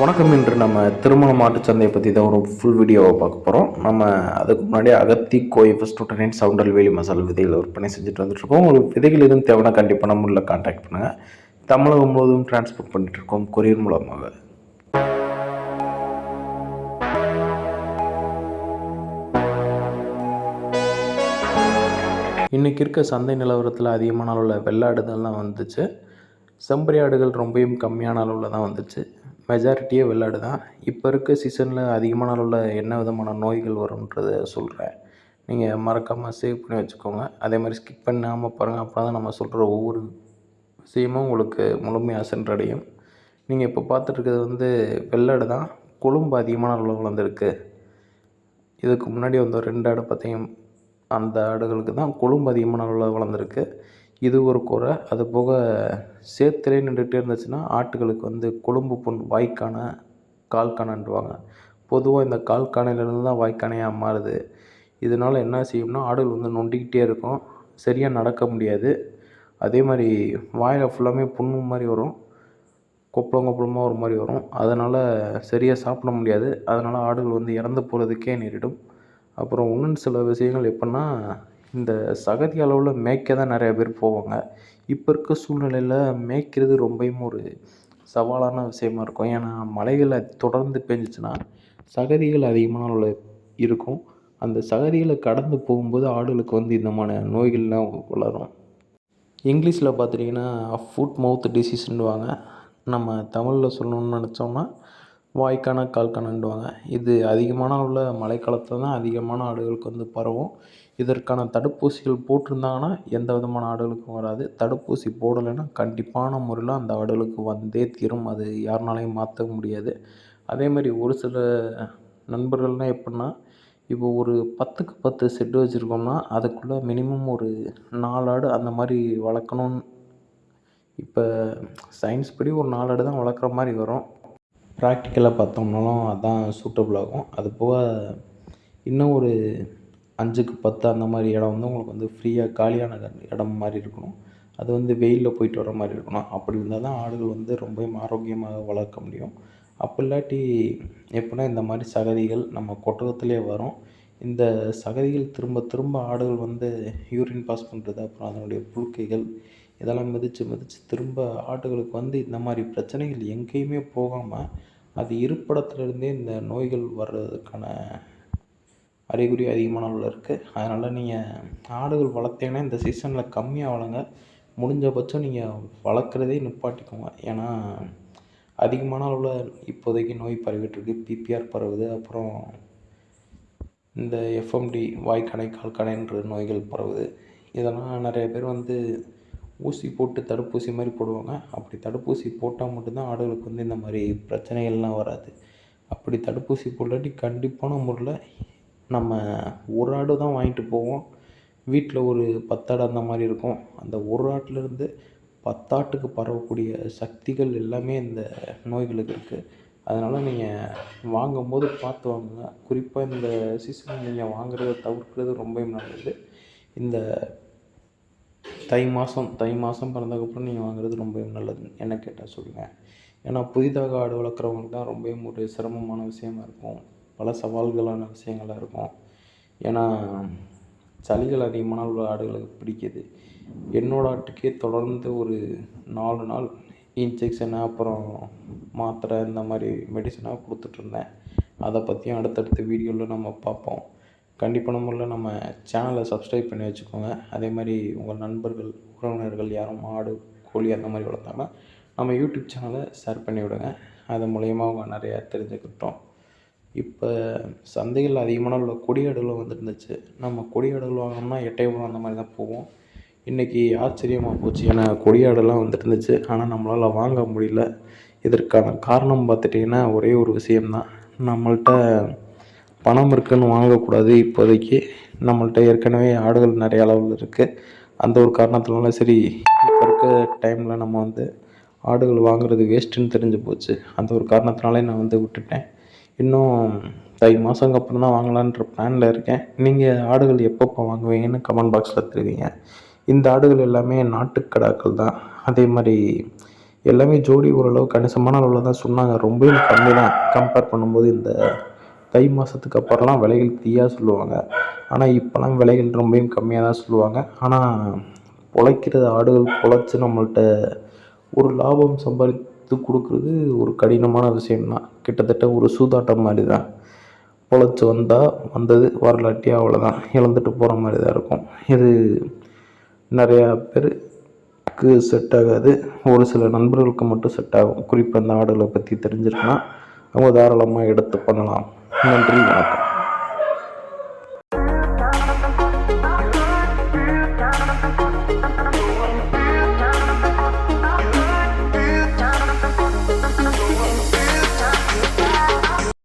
வணக்கம் இன்று நம்ம திருமண மாட்டு சந்தையை பற்றி தான் ஒரு ஃபுல் வீடியோவை பார்க்க போகிறோம் நம்ம அதுக்கு முன்னாடி அகத்தி கோய் ஃபஸ்ட் நைன் சவுண்டல் வேலி மசாலா விதைகள் விற்பனை செஞ்சுட்டு வந்துட்டுருக்கோம் உங்களுக்கு விதைகள் எதுவும் தேவைன்னா கண்டிப்பாக நம்மளில் கான்டாக்ட் பண்ணுங்கள் தமிழகம் முழுவதும் டிரான்ஸ்போர்ட் பண்ணிகிட்ருக்கோம் கொரியர் மூலமாக. இன்றைக்கி இருக்க சந்தை நிலவரத்தில் அதிகமான அளவில் வெள்ளாடுதல்லாம் வந்துச்சு. செம்பரி ஆடுகள் ரொம்பவும் கம்மியான அளவில் தான் வந்துச்சு. மெஜாரிட்டியே வெள்ளாடு தான். இப்போ இருக்க சீசனில் அதிகமான அளவில் என்ன விதமான நோய்கள் வரும்ன்றதை சொல்கிறேன் நீங்கள் மறக்காமல் சேவ் பண்ணி வச்சுக்கோங்க. அதே மாதிரி ஸ்கிப் பண்ணாமல் பாருங்கள் அப்போ தான் நம்ம சொல்கிற ஒவ்வொரு விஷயமும் உங்களுக்கு முழுமையாக சென்றடையும். நீங்கள் இப்போ பார்த்துட்ருக்கிறது வந்து வெள்ளாடு தான். கொழும்பு அதிகமான அளவில் வளர்ந்துருக்கு. இதுக்கு முன்னாடி வந்த ரெண்டு ஆடு பார்த்தீங்க அந்த ஆடுகளுக்கு தான் கொழும்பு அதிகமான அளவில் வளர்ந்துருக்கு. இது ஒரு குறை. அது போக சேத்துலே நின்றுக்கிட்டே இருந்துச்சுன்னா ஆட்டுகளுக்கு வந்து கொழும்பு புண் வாய்க்கான கால்காணன்றுவாங்க பொதுவாக இந்த கால்காணையிலேருந்து தான் வாய்க்கானையாக மாறுது. இதனால் என்ன செய்யும்னா ஆடுகள் வந்து நொண்டிக்கிட்டே இருக்கும். சரியாக நடக்க முடியாது. அதே மாதிரி வாயில் ஃபுல்லாமே புண்ணு மாதிரி வரும். கொப்பளம் கொப்பளமாக ஒரு மாதிரி வரும். அதனால் சரியாக சாப்பிட முடியாது. அதனால் ஆடுகள் வந்து இறந்து போகிறதுக்கே நேரிடும். அப்புறம் இன்னும் சில விஷயங்கள் எப்படின்னா இந்த சகதி அளவில் மேய்க்க தான் நிறையா பேர் போவாங்க. இப்போ இருக்க சூழ்நிலையில் மேய்க்கிறது ரொம்பவும் ஒரு சவாலான விஷயமா இருக்கும். ஏன்னா மழைகள் தொடர்ந்து பெஞ்சிச்சுன்னா சகதிகள் அதிகமான அளவில் இருக்கும். அந்த சகதிகளை கடந்து போகும்போது ஆடுகளுக்கு வந்து இந்த மாதிரி நோய்கள்லாம் வளரும். இங்கிலீஷில் பார்த்துட்டிங்கன்னா ஃபுட் மவுத் டிசீஸ்ன்னுவாங்க நம்ம தமிழில் சொல்லணும்னு நினச்சோம்னா வாய்க்கான கால்கானன்னுவாங்க. இது அதிகமான உள்ள மழைக்காலத்தில் தான் அதிகமான ஆடுகளுக்கு வந்து பரவும். இதற்கான தடுப்பூசிகள் போட்டிருந்தாங்கன்னா எந்த விதமான ஆடுகளுக்கும் வராது. தடுப்பூசி போடலைன்னா கண்டிப்பான முறையில் அந்த ஆடுகளுக்கு வந்தே தீரும். அது யாருனாலையும் மாற்ற முடியாது. அதே மாதிரி ஒரு சில நண்பர்கள்லாம் எப்படின்னா இப்போ ஒரு பத்துக்கு பத்து செட்டு வச்சுருக்கோம்னா அதுக்குள்ளே மினிமம் ஒரு நாலு ஆடு அந்த மாதிரி வளர்க்கணுன்னு இப்போ சயின்ஸ் படி ஒரு நாலு ஆடு தான் வளர்க்குற மாதிரி வரும். ப்ராக்டிக்கலாக பார்த்தோம்னாலும் அதுதான் சூட்டபுள் ஆகும். அது போக இன்னும் ஒரு அஞ்சுக்கு பத்து அந்த மாதிரி இடம் வந்து உங்களுக்கு வந்து ஃப்ரீயாக காலியான இடம் மாதிரி இருக்கணும். அது வந்து வெயிலில் போயிட்டு வர மாதிரி இருக்கணும். அப்படி இருந்தால் தான் ஆடுகள் வந்து ரொம்பவும் ஆரோக்கியமாக வளர்க்க முடியும். அப்போ இல்லாட்டி எப்படின்னா இந்த மாதிரி சகதிகள் நம்ம கொட்டகத்திலே வரும். இந்த சகதிகள் திரும்ப திரும்ப ஆடுகள் வந்து யூரின் பாஸ் பண்ணுறது அப்புறம் அதனுடைய புழுக்கைகள் இதெல்லாம் மிதித்து மிதித்து திரும்ப ஆடுகளுக்கு வந்து இந்த மாதிரி பிரச்சனைகள் எங்கேயுமே போகாமல் அது இருப்பிடத்துலேருந்தே இந்த நோய்கள் வர்றதுக்கான அறிகுறி அதிகமான அளவில் இருக்குது அதனால் நீங்கள் ஆடுகள் வளர்த்தீங்கன்னா இந்த சீசனில் கம்மியாக வளங்க. முடிஞ்சபட்சம் நீங்கள் வளர்க்குறதே நிப்பாட்டிக்கோங்க. ஏன்னா அதிகமான அளவில் இப்போதைக்கு நோய் பரவிட்டுருக்கு பிபிஆர் பரவுது. அப்புறம் இந்த எஃப்எம்டி வாய்க்கணை கால்கணைன்ற நோய்கள் பரவுது. இதெல்லாம் நிறைய பேர் வந்து ஊசி போட்டு தடுப்பூசி மாதிரி போடுவாங்க. அப்படி தடுப்பூசி போட்டால் மட்டும்தான் ஆடுகளுக்கு வந்து இந்த மாதிரி பிரச்சனைகள்லாம் வராது. அப்படி தடுப்பூசி போடாட்டி கண்டிப்பான முறையில் நம்ம ஒரு ஆடு தான் வாங்கிட்டு போவோம். வீட்டில் ஒரு பத்தாடு அந்த மாதிரி இருக்கும். அந்த ஒரு ஆட்டிலேருந்து பத்தாட்டுக்கு பரவக்கூடிய சக்திகள் எல்லாமே இந்த நோய்களுக்கு இருக்குது அதனால் நீங்கள் வாங்கும்போது பார்த்து வாங்குங்க. குறிப்பாக இந்த சீசனில் நீங்கள் வாங்குறத தவிர்க்கிறது ரொம்பவும் நல்லது. இந்த தை மாதம் தை மாதம் பிறந்ததுக்கப்புறம் நீங்கள் வாங்குறது ரொம்பவே நல்லது. என்ன கேட்டால் சொல்லுங்கள் ஏன்னா புதிதாக ஆடு வளர்க்குறவங்களுக்கு தான் ரொம்பவும் ஒரு சிரமமான விஷயமா இருக்கும். பல சவால்களான விஷயங்களாக இருக்கும். ஏன்னா சளிகள் அதிகமான உள்ள ஆடுகளுக்கு பிடிக்குது. என்னோடய ஆட்டுக்கே தொடர்ந்து ஒரு நாலு நாள் இன்ஜெக்ஷனு அப்புறம் மாத்திரை இந்த மாதிரி மெடிசனாக கொடுத்துட்ருந்தேன் அதை பற்றியும் அடுத்தடுத்த வீடியோவில் நம்ம பார்ப்போம். கண்டிப்பான முறையில் நம்ம சேனலை சப்ஸ்கிரைப் பண்ணி வச்சுக்கோங்க. அதே மாதிரி உங்கள் நண்பர்கள் உறவினர்கள் யாரும் ஆடு கோழி அந்த மாதிரி வளர்த்தாங்கன்னா நம்ம யூடியூப் சேனலை ஷேர் பண்ணி விடுங்க. அது மூலயமா அவங்க நிறையா தெரிஞ்சுக்கிட்டோம். இப்போ சந்தையில் அதிகமான உள்ள கொடியாடுகளும் வந்துருந்துச்சு. நம்ம கொடியாடுகள் வாங்கினோம்னா எட்டயபுரம் அந்த மாதிரி தான் போவோம் இன்றைக்கி ஆச்சரியமாக போச்சு. ஏன்னா கொடியாடெல்லாம் வந்துருந்துச்சு. ஆனால் நம்மளால் வாங்க முடியல. இதற்கான காரணம் பார்த்துட்டிங்கன்னா ஒரே ஒரு விஷயம்தான். நம்மள்கிட்ட பணம் இருக்குன்னு வாங்கக்கூடாது. இப்போதைக்கு நம்மள்ட்ட ஏற்கனவே ஆடுகள் நிறைய அளவில் இருக்குது அந்த ஒரு காரணத்தினால சரி இப்போ இருக்க டைமில் நம்ம வந்து ஆடுகள் வாங்குறது வேஸ்ட்டுன்னு தெரிஞ்சு போச்சு. அந்த ஒரு காரணத்தினாலே நான் வந்து விட்டுட்டேன். இன்னும் தை மாதங்க அப்புறம் தான் வாங்கலான்ற பிளானில் இருக்கேன். நீங்கள் ஆடுகள் எப்பப்போ வாங்குவீங்கன்னு கமெண்ட் பாக்ஸில் தெரிவிங்க. இந்த ஆடுகள் எல்லாமே நாட்டுக்கடாக்கள் தான். அதே மாதிரி எல்லாமே ஜோடி ஓரளவு கணிசமான அளவில் தான் சொன்னாங்க. ரொம்பவும் கம்மி தான் கம்பேர் பண்ணும்போது இந்த தை மாதத்துக்கு அப்புறம்லாம் விலைகள் தீயா சொல்லுவாங்க. ஆனால் இப்போலாம் விலைகள் ரொம்பவும் கம்மியாக தான் சொல்லுவாங்க. ஆனால் பொழைக்கிறது ஆடுகள் பொழைச்சி நம்மள்ட்ட ஒரு லாபம் சம்பாதித்து கொடுக்குறது ஒரு கடினமான விஷயம்தான். கிட்டத்தட்ட ஒரு சூதாட்டம் மாதிரி தான் பொழைச்சி வந்தால் வந்தது வரலாட்டி அவ்வளோதான் இழந்துட்டு போகிற மாதிரி தான் இருக்கும். இது நிறையா பேருக்கு செட் ஆகாது. ஒரு சில நண்பர்களுக்கு மட்டும் செட் ஆகும். குறிப்பாக இந்த ஆடுகளை பற்றி தெரிஞ்சிருக்குன்னா அவங்க தாராளமாக எடுத்து பண்ணலாம். நன்றி வணக்கம்